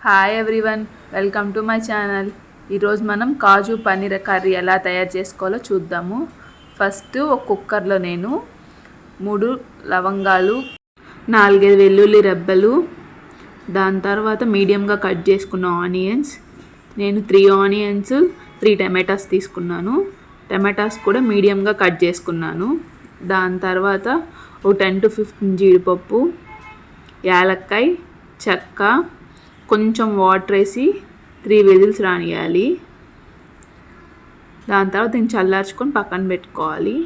Hi everyone welcome to my channel ఈరోజు మనం కాజు paneer curry ఎలా తయారు చేసుకోవాలో చూద్దాము. ఫస్ట్ ఒక కుక్కర్లో నేను మూడు లవంగాలు నాలుగైదు వెల్లుల్లి రెబ్బలు దాని తర్వాత మీడియంగా కట్ చేసుకున్న ఆనియన్స్ నేను త్రీ ఆనియన్స్ త్రీ టమాటాస్ తీసుకున్నాను. టమాటాస్ కూడా మీడియంగా కట్ చేసుకున్నాను. దాని తర్వాత ఒక టెన్ టు ఫిఫ్టీన్ జీడిపప్పు యాలక్కాయ చెక్క కొంచెం వాటర్ వేసి త్రీ విజిల్స్ రానియాలి. దాని తర్వాత దీన్ని చల్లార్చుకొని పక్కన పెట్టుకోవాలి.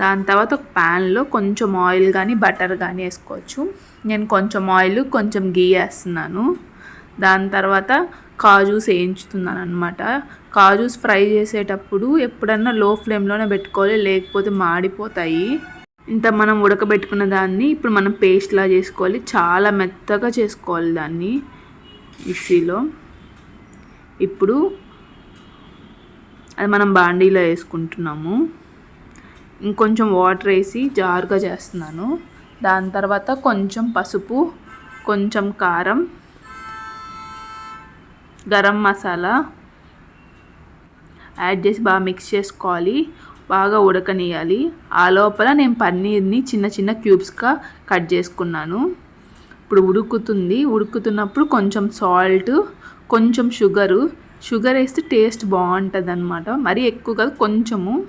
దాని తర్వాత ఒక ప్యాన్లో కొంచెం ఆయిల్ కానీ బటర్ కానీ వేసుకోవచ్చు. నేను కొంచెం ఆయిల్ కొంచెం గీ వేస్తున్నాను. దాని తర్వాత కాజూస్ వేయించుతున్నాను అనమాట కాజూస్ ఫ్రై చేసేటప్పుడు ఎప్పుడన్నా లో ఫ్లేమ్లోనే పెట్టుకోవాలి లేకపోతే మాడిపోతాయి. ఇంత మనం ఉడకబెట్టుకున్న దాన్ని ఇప్పుడు మనం పేస్ట్లా చేసుకోవాలి. చాలా మెత్తగా చేసుకోవాలి దాన్ని మిక్సీలో. ఇప్పుడు అది మనం బాండీలో వేసుకుంటున్నాము. ఇంకొంచెం వాటర్ వేసి జారుగా చేస్తున్నాను. దాని తర్వాత కొంచెం పసుపు కొంచెం కారం గరం మసాలా యాడ్ చేసి బాగా మిక్స్ చేసుకోవాలి. బాగా ఉడకనియాలి ఆ లోపల నేను పన్నీర్ని చిన్న చిన్న క్యూబ్స్గా కట్ చేసుకున్నాను. ఇప్పుడు ఉడుకుతుంది. ఉడుకుతున్నప్పుడు కొంచెం సాల్ట్ కొంచెం షుగరు. షుగర్ వేస్తే టేస్ట్ బాగుంటుంది అనమాట మరీ ఎక్కువ కాదు కొంచెము.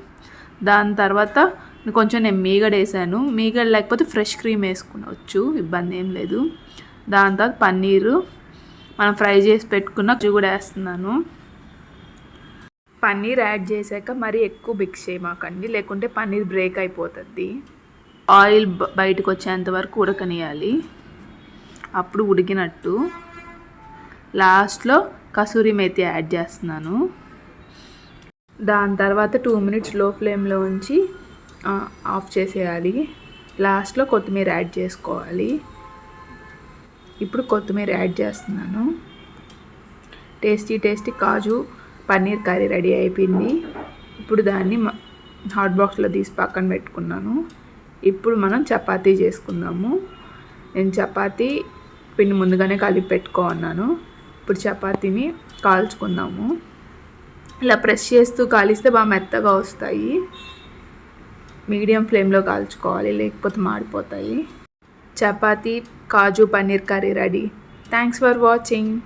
దాని తర్వాత కొంచెం నేను మీగడ వేసాను. మీగడ లేకపోతే ఫ్రెష్ క్రీమ్ వేసుకోవచ్చు ఇబ్బంది ఏం లేదు. దాని తర్వాత పన్నీరు. మనం ఫ్రై చేసి పెట్టుకున్న కూడా వేస్తున్నాను. పన్నీర్ యాడ్ చేశాక మరీ ఎక్కువ మిక్స్ చేయమాకండి లేకుంటే పన్నీర్ బ్రేక్ అయిపోతుంది. ఆయిల్ బయటకు వచ్చేంత వరకు ఉడకనియాలి. అప్పుడు ఉడికినట్టు లాస్ట్లో కసూరి మేతి యాడ్ చేస్తున్నాను. దాని తర్వాత టూ మినిట్స్లో ఫ్లేమ్లో ఉంచి ఆఫ్ చేసేయాలి. లాస్ట్లో కొత్తిమీర యాడ్ చేసుకోవాలి. ఇప్పుడు కొత్తిమీర యాడ్ చేస్తున్నాను. Tasty tasty kaju paneer curry ready అయిపోయింది. ఇప్పుడు దాన్ని హాట్ బాక్స్లో తీసి పక్కన పెట్టుకున్నాను. ఇప్పుడు మనం చపాతీ చేసుకుందాము. నేను చపాతీ పిండి ముందుగానే కలిపి పెట్టుకో అన్నాను. ఇప్పుడు చపాతీని కాల్చుకుందాము. ఇలా ప్రెస్ చేస్తూ కాలిస్తే బాగా మెత్తగా వస్తాయి. మీడియం ఫ్లేమ్లో కాల్చుకోవాలి లేకపోతే మాడిపోతాయి. Chapati kaju paneer curry ready. Thanks for watching.